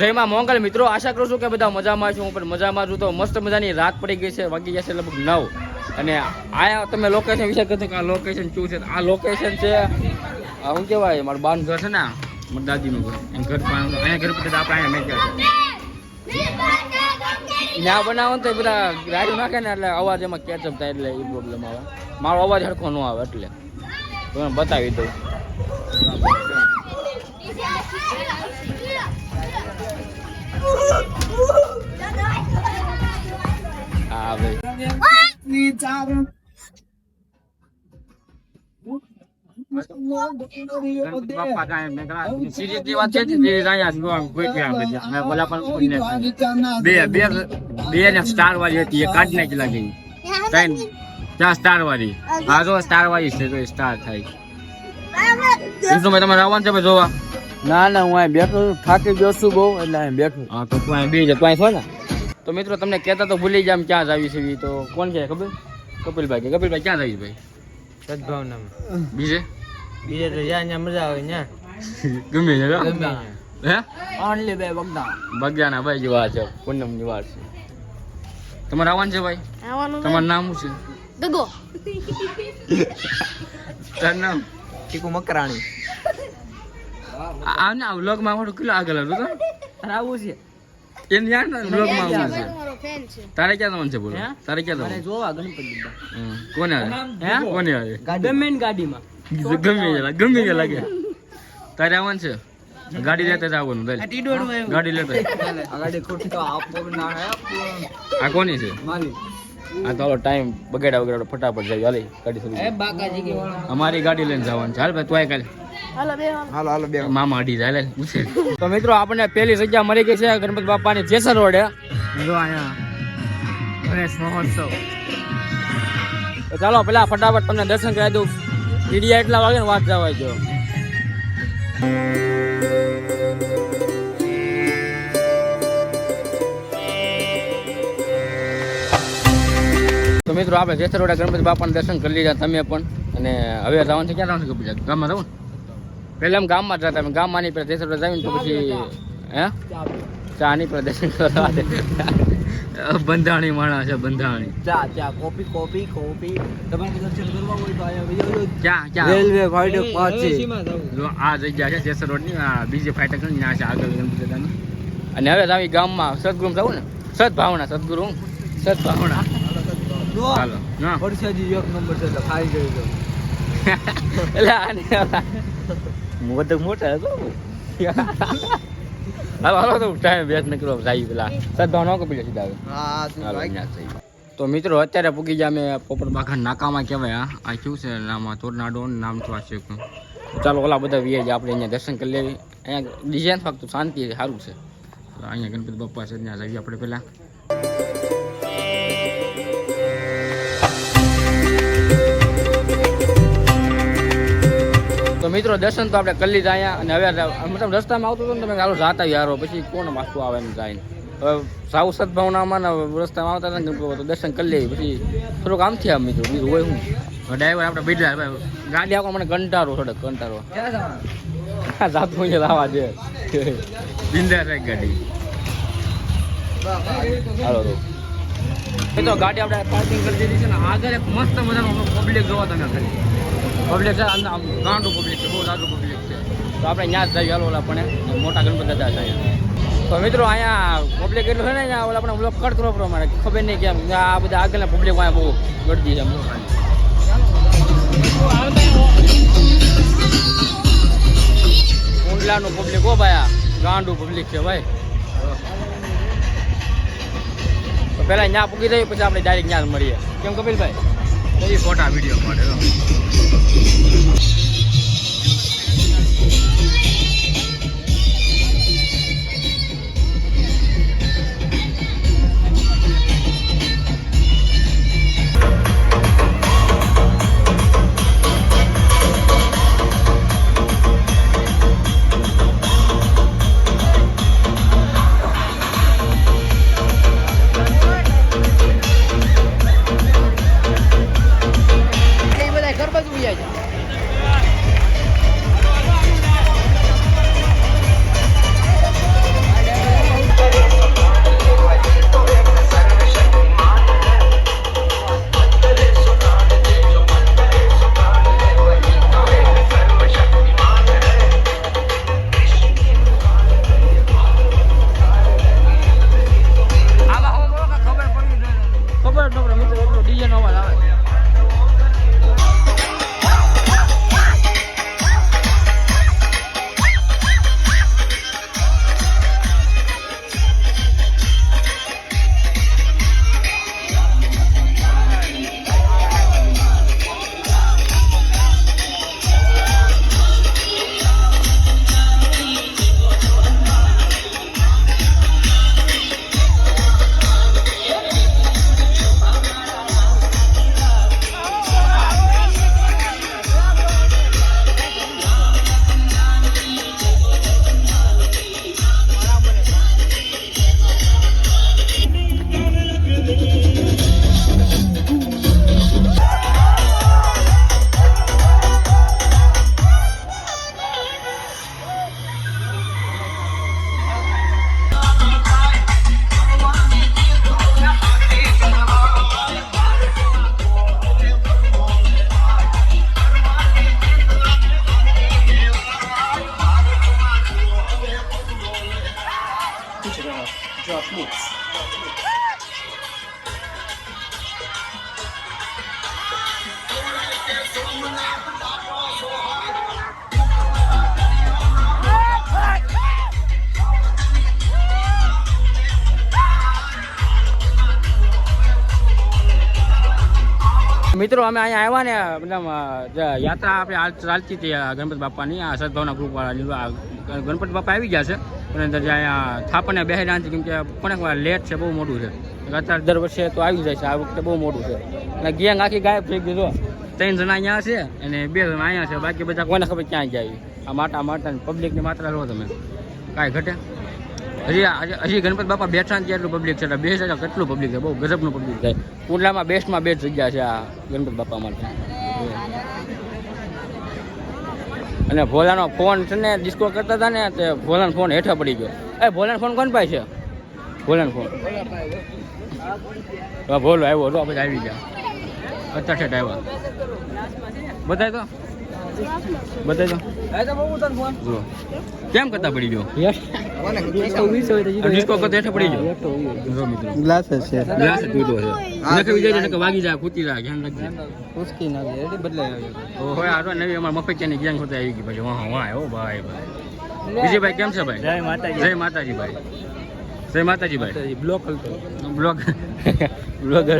જય માં મોંગલ મિત્રો, આશા કરું છું કે બધા મજામાં છું. પણ મજામાં છું. તો મસ્ત મજાની રાત પડી ગઈ છે. વાગી જશે લગભગ નવ. અને આ તમે લોકેશન વિશે કહો કે આ લોકેશન શું છે? આ લોકેશન છે શું કહેવાય? મારું બાનું ઘર છે ને મારી દાદીનું ઘર. એમ ઘર અહીંયા ઘર પછી આપણે અહીંયા મેક્યા છે. ત્યાં બનાવો ને તો બધા ગાડી નાખે ને એટલે અવાજ એમાં કેચઅપ થાય એટલે એ પ્રોબ્લેમ આવે. મારો અવાજ હરખો ન આવે એટલે. તમે બતાવી દઉં. બે ને સ્ટાર વાળી હતી એ કાઢ નાખી લાગી ત્રણ ત્યાં સ્ટાર વાળી આ જો સ્ટાર વાળી છે તો સ્ટાર થાય શું ભાઈ તમારે આવવાનું છે જોવા ના ના હું અહીં બેઠો છું. થાકી ગયો છું બહુ એટલે અહીં બેઠું હા તો તું અહીં બે જા તું અહીં છો ને? તો મિત્રો તમને કહેતા તો ભૂલી જામ ક્યાં જ આવી છે તો કોણ કે ખબર? કપિલભાઈ કે કપિલભાઈ ક્યાં જ આવી ભાઈ? સદભાવનામાં. બીજે? બીજે તો જ્યાં જ્યાં મજા આવે ત્યાં ગમે છે ગમે. હે? ઓનલી બે બગડા બગદાના ભાઈ જેવા છે પૂનમની વાર છે. તમારે આવવાનું છે ભાઈ? આવવાનું તમારું નામ શું ગગો છે તારું નામ? ચીકુ મકરાણી. આ આ વ્લોગમાં આપણું કેટલો આગળ હતું તો? આવું છે. એમ જાણ ને વ્લોગમાં આવવું છે. તારે ક્યાં જવાનું છે બોલો? તારે ક્યાં જવાનું? જોવા ગણપતિ. કોને આવે? હે? કોને આવે? ગમે ગાડીમાં. ગમે લાગે ગમે તે લાગે. તારે આવવાનું છે? ગાડી લેતા જ આવવાનું ગાડી લેતા આ ગાડી ખોટી તો આપો ના આ કોની છે? આ તો ટાઈમ બગાડ્યા વગર ફટાફટ જાય હાલે ગાડી શરૂ એ કરી. બાકાજી કે વાળા. અમારી ગાડી લઈને જવાનું. ચાલ ભાઈ તું આય કાલે. હાલો હાલો હાલો હાલો બે મામા અડી જાય લે પૂછે તો મિત્રો આપણને પેલી જગ્યા મળી ગઈ છે ગણપતિ બાપાની જેસર રોડે. જો અહીંયા. ગણેશ મહોત્સવ તો ચાલો પેલા ફટાફટ તમને દર્શન કરાવી દઉં. ઈડિયા એટલા વાગે ને વાત જવાય જો. તો મિત્રો આપણે જેસરોડા રોડે ગણપતિ બાપાના દર્શન કરી લીધા તમે પણ. અને હવે જવાનું છે ક્યાં જવાનું છે ગામમાં જવું પહેલાં ગામમાં જ જતા અમે ગામમાં નહીં પહેલાં જેસરોડા જઈને તો પછી હે? ચા નહીં પહેલાં દર્શન કરવા દે. બંધાણી માણસ છે બંધાણી. ચા ચા કોફી કોફી કોફી તમારે દર્શન કરવા હોય તો આયા બીજો ચા ચા. રેલવે ફાટક પાછી. જો આ જગ્યા છે જેસર રોડની આ બીજી ફાટક છે ને ત્યાં છે આગળ ગણપતિ દાદાની. અને હવે આવી ગામમાં સદગુરુ જવું ને. સદભાવના સદગુરુ સદભાવના. ના વરસાદી એક નંબર છે એટલે ખાઈ તો એટલે આને મોટો મોટા હતો. હાલો હાલો તો ટાઈમ વેસ્ટ ન કરો પેલા. સદભાવ ન કપી સીધા આવે હા તું મિત્રો અત્યારે પૂગી ગયા અમે પોપટ બાખા નાકામાં કહેવાય આ શું છે નામ? તોરનાડો નામ છું? આ ચાલો ઓલા બધા વીએ આપણે અહીંયા દર્શન કરી લેવી. અહીંયા ડિઝાઇન ફક્ત શાંતિ સારું છે. અહીંયા ગણપતિ બાપા છે ત્યાં જઈએ આપણે પહેલા. મિત્રો, દર્શન તો આપણે કરી લીધા અહીંયા અને હવે મતલબ રસ્તામાં આવતો હતો ને તમે ચાલો જાતા યારો પછી કોણ માથું આવે ને જાય હવે સાવ સદભાવનામાં રસ્તામાં આવતા હતા ને તો દર્શન કરી લઈએ, પછી થોડુંક આમથી થયા મિત્રો, બીજું હોય હું ડ્રાઈવર આપણે બીજા ગાડી આખો મને કંટારો થોડોક કંટારો જાતું અહીંયા લાવા દે બિંદાસ ગાડી. હાલો તો. ગાડી આપણે પાર્કિંગ કરી દીધી છે ને, આગળ એક મસ્ત મજાનો પબ્લિક જોવા તમે ખાલી. પબ્લિક છે ગાંડું પબ્લિક છે, બહુ સારું પબ્લિક છે. તો આપણે ત્યાં જ જઈએ ઓલા પણ મોટા ગણપતિ દાદા છે તો મિત્રો અહીંયા પબ્લિક એટલું છે ને, અહીંયા ઓલા આપણે બ્લોક કટ કરવો પડે ખબર નહીં કેમ, આ બધા આગળના પબ્લિક અહીંયા બહુ ગળદી છે ઊંડલાનું પબ્લિક હો ભાઈ ગાંડું પબ્લિક છે ભાઈ. તો પહેલાં ત્યાં પૂકી જઈએ, પછી આપણે ડાયરેક્ટ ત્યાં મળીએ. કેમ કપિલભાઈ? પછી ફોટા વીડિયો માટે મિત્રો, અમે અહીંયા આવ્યા ને મતલબ યાત્રા આપણે ચાલતી હતી ગણપતિ બાપાની, આ સદભાવના ગ્રુપવાળાની. ગણપતિ બાપા આવી ગયા છે અને અંદર અહીંયા થાપણને રહ્યા છે કેમ કે પણ વાર લેટ છે, બહુ મોટું છે. અત્યારે દર વર્ષે તો આવી જાય છે, આ વખતે બહુ મોટું છે. અને ગેંગ આખી ગાયબ થઈ ગઈ ત્રણ જણા અહીંયા છે અને બે જણા અહીંયા છે, બાકી બધા કોને ખબર ક્યાં જાય. આ માટા માટા પબ્લિકની માત્રા લો તમે. કાંઈ ઘટે? હજી હજી ગણપત બાપા બેઠા એટલું પબ્લિક છે. બે હજાર કેટલું પબ્લિક છે? બહુ ગજબનું પબ્લિક છે. કુંડલામાં બેસ્ટમાં બેસ્ટ જગ્યા છે આ ગણપત બાપા માટે. અને ભોલાનો ફોન છે ને ડિસ્કો કરતા હતા ને, તે ભોલાનો ફોન હેઠા પડી ગયો. એ ભોલાનો ફોન કોણ પાસે છે? ભોલાનો ફોન. ભોલો આવ્યો તો બધા આવી ગયા. અત્યારે આવ્યા બધાય તો? બતાય તો. કેમ કરતા પડી ગયો? ડિસ્કો કરતા હેઠા પડી ગયો? મિત્રો. ગ્લાસીસ છે. ગ્લાસ તૂટો છે. નકે વિજય નકે વાગી જાય ખૂટી જાય ધ્યાન રાખજે. ઉસકી ના રેડી બદલાઈ ઓહો આ નવી અમાર મફતિયાની ગેંગ હોતા આવી ગઈ પછી. વાહ વાહ ઓ ભાઈ ભાઈ. વિજયભાઈ કેમ છે ભાઈ? જય માતાજી. જય માતાજી ભાઈ. જય માતાજી ભાઈ. બ્લોક હલતો. Blog blogger.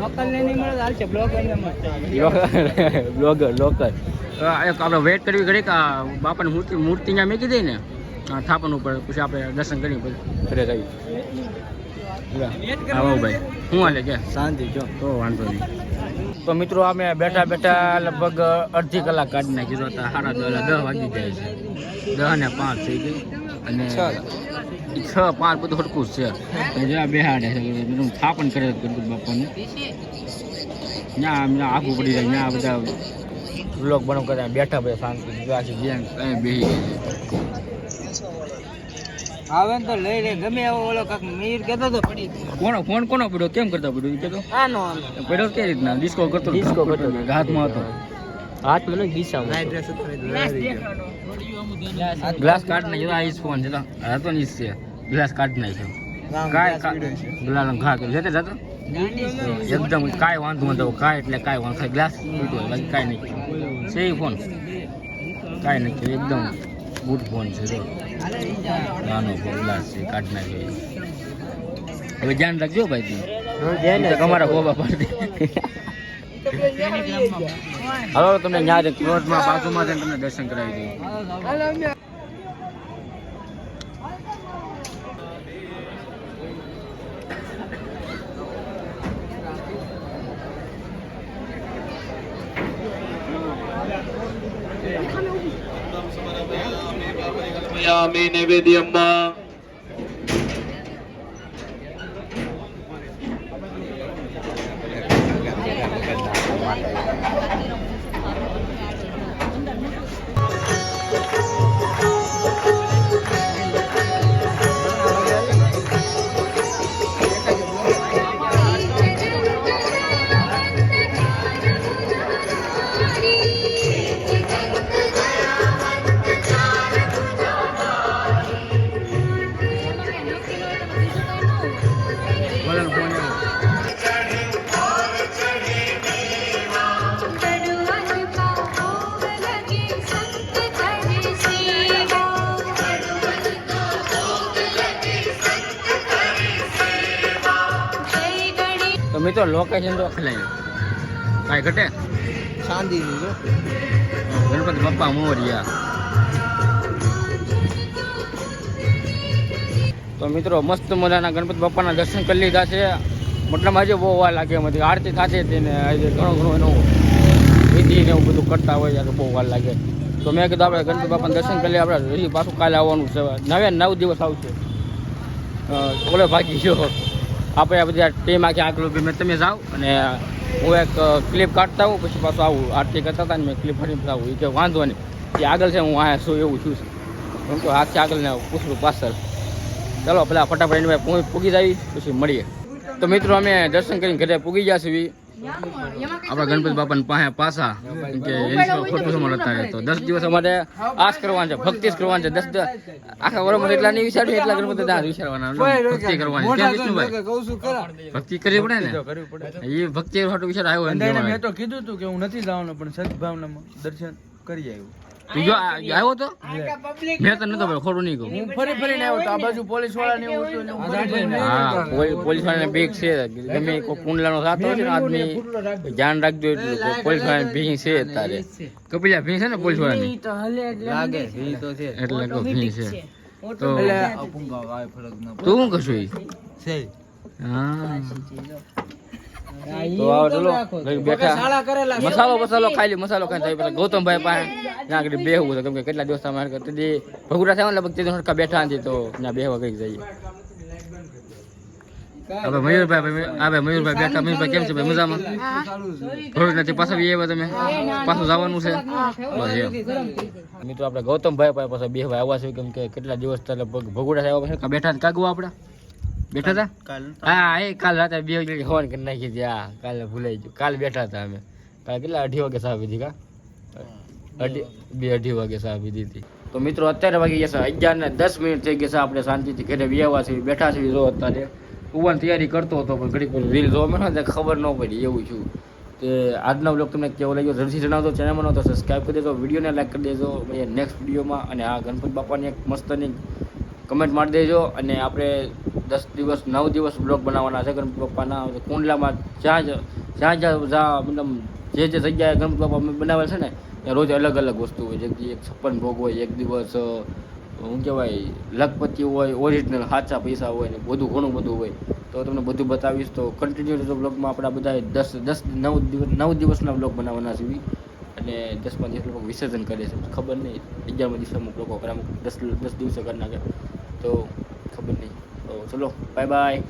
લોકલ ને નહીં મળે હાલ છે બ્લોક ને મળે. બ્લોગર લોકર એક આપણે વેટ કરવી ઘડી કે આ બાપાની મૂર્તિ મૂર્તિ ત્યાં મૂકી દઈ ને થાપણ ઉપર પછી આપણે દર્શન કરી પછી. ઘરે જઈએ. આવો ભાઈ. શું હાલે કે શાંતિ જો. તો વાંધો નહીં. તો મિત્રો અમે બેઠા બેઠા લગભગ અડધી કલાક કાઢી નાખી તો સાડા દસ દસ વાગી જાય છે. દસ ને પાંચ થઈ ગઈ. અને છ. પાંચ બધું હરકું જ છે. જ્યાં બેહાડે છે થાપણ કરે બાપાને. ત્યાં આખું પડી જાય ત્યાં બધા બ્લોગ બનો કરે બેઠા બધા શાંતિ આખી ગેંગ બેહી ગઈ આવે ને તો લઈ લે ગમે એવો ઓલો કાક મીર કેતો તો પડી કોનો ફોન કોનો પડ્યો? કેમ કરતા પડ્યો એ કહેતો? આનો પડ્યો કે રીતના? ડિસ્કો કરતો ડિસ્કો કરતો. હાથમાં હતો. હાથ મને ડ્રેસ ગ્લાસ કાઢ નાખ્યો આઈસ ફોન છે તો હતો ને છે. ગ્લાસ કાઢ છે. કાય ગ્લાસ ઘા કે જતે જતો. એકદમ કાંઈ વાંધો નતો કાંઈ એટલે કાંઈ વાંધો ગ્લાસ તૂટ્યો બાકી કાંઈ નહીં. છે ફોન કાંઈ નથી એકદમ ગુડ ફોન છે જો. નાનો ફોન ગ્લાસ છે કાઢ નાખ્યો હવે ધ્યાન રાખજો ભાઈ તું તમારા ગોબા પાડી હવે તમને ન્યા પ્લોટમાં બાજુમાં જઈને તમને દર્શન કરાવી દઉં മറിയാമേ നിവേദ്യമ്മ તો લોકેશન તો ખલાય કાંઈ ઘટે? શાંતિ ગણપતિ બાપ્પા મોરિયા. તો મિત્રો મસ્ત મજાના ગણપતિ બાપાના દર્શન કરી લીધા છે. મતલબ આજે બહુ વાર લાગે એમાંથી. આરતી થાતી હતી ને આજે ઘણો ઘણું એનું વિધિ ને એવું બધું કરતા હોય ત્યારે બહુ વાર લાગે. તો મેં કીધું આપણે ગણપતિ બાપાના દર્શન કરી આપણે હજી પાછું કાલે આવવાનું છે. નવે નવ દિવસ આવશે. ઓલે ભાગી ગયો. આપણે આ બધા ટીમ આખી આગળ ઊભી મેં તમે જાઓ અને હું એક ક્લિપ કાઢતા આવું, પછી પાછું આવું, આરતી કરતા હતા ને મેં ક્લિપ ફરી આવું એ કે વાંધો નહીં. એ આગળ છે, હું અહીંયા શું એવું છું એમ તો આખી આગળ ને પૂછડું પાછળ. ચાલો, પેલા ફટાફટ એની પૂગી જાય પછી મળીએ. તો મિત્રો, અમે દર્શન કરીને ઘરે પૂગી ગયા છીએ. આપણા ગણપતિ બાપા પાસે પાસા કે એની ખોટું સમજ હતા તો દસ દિવસ અમારે આશ કરવાનું છે ભક્તિ કરવાનું છે. દસ આખા વર્ષમાં એટલા નહીં વિચાર્યું એટલા ગણપતિ દાસ વિચારવાના. ભક્તિ કરવાની. કેમ વિષ્ણુભાઈ કહું છું ખરા ભક્તિ કરવી પડે ને? એ ભક્તિ હાટુ વિચાર આવ્યો મેં તો કીધું હતું કે હું નથી જવાનો પણ સદભાવનામાં દર્શન કરી આવ્યો. તું જો આવ્યો તો? મેં તો નતો ભાઈ ખોટું નહીં કહું. હું ફરી ફરીને આવ્યો તો આ બાજુ પોલીસવાળા ને એવું હું પોલીસ વાળાને બીક છે ગમે કોઈ કુંડલાનો સાથ હોય ને આદમી ધ્યાન રાખજો એટલું પોલીસ વાળાની ભીંગ છે તારે. કપિલા ભીંગ છે ને પોલીસ વાળાની લાગે ઈ તો છે. એટલે કહું ભીંગ છે. તો એટલે અપુંગા વાય ફરક ન તું શું કશું હા. તો આવો ચલો. બેઠા. મસાલો મસાલો ખાઈ લી મસાલો ખાઈ પછી ગૌતમભાઈ પાસે ત્યાં આગળ બેહવું કેમ કે કેટલા દિવસ અમારે કરતી હતી ભગુડા થયા ને લગભગ તે બેઠા નથી તો ત્યાં બેહવા કઈ જઈએ. હવે મયુરભાઈ હા ભાઈ મયુરભાઈ બેઠા. મયુરભાઈ કેમ છે ભાઈ મજામાં? થોડુંક નથી પાછા બી આવ્યા તમે પાછું જવાનું છે. બસ એમ. મિત્રો આપણે ગૌતમભાઈ પાસે પાછા બેહવા આવ્યા છે કેમ કે કેટલા દિવસ તને ભગુડા સાહેબ બેઠા કાગવા આપણે. બેઠા હતા હા એ કાલ રાતે બે વાગે હવન કરી નાખી હતી હા કાલે ભૂલાઈ ગયું. કાલ બેઠા હતા અમે. કાલે કેટલા? અઢી વાગે સાહેબ દીધી કા? અઢી બે અઢી વાગે સાહેબ દીધી હતી. તો મિત્રો અત્યારે વાગી ગયા છે અગિયાર ને દસ મિનિટ થઈ ગયા છે. આપણે શાંતિથી ઘરે વ્યવહાર છે બેઠા છે જો અત્યારે. ઉવાની તૈયારી કરતો હતો પણ ઘડીક રીલ જોવા મને ખબર ન પડી એવું છું. તે આજનો બ્લોગ તમને કેવો લાગ્યો? જલ્દીથી જણાવજો. ચેનલમાં તો સબસ્ક્રાઈબ કરી દેજો. વિડીયોને લાઈક કરી દેજો. નેક્સ્ટ વિડીયોમાં અને આ ગણપતિ બાપાની એક મસ્તની કમેન્ટ મારી દેજો. અને આપણે દસ દિવસ, નવ દિવસ બ્લોગ બનાવવાના છે ગણપતિ બાપાના કુંડલામાં જ્યાં જ- જ્યાં જ્યાં જ્યાં મતલબ જે જે જગ્યાએ ગણપતિ બાપા બનાવેલ છે ને, ત્યાં રોજ અલગ અલગ વસ્તુ હોય. કે એક છપ્પન ભોગ હોય, એક દિવસ શું કહેવાય, લખપતિ હોય ઓરિજિનલ સાચા પૈસા હોય ને બધું, ઘણું બધું હોય. તો તમને બધું બતાવીશ. તો કન્ટિન્યુ બ્લોગમાં આપણા બધા દસ દસ, નવ દિવસ, નવ દિવસના બ્લોગ બનાવવાના છે અને દસમાં દિવસ લોકો વિસર્જન કરે છે. ખબર નહીં, અગિયારમાં દિવસે અમુક લોકો અમુક દસ દસ દિવસે કરી નાખે તો ખબર નહીં. તો ચલો બાય બાય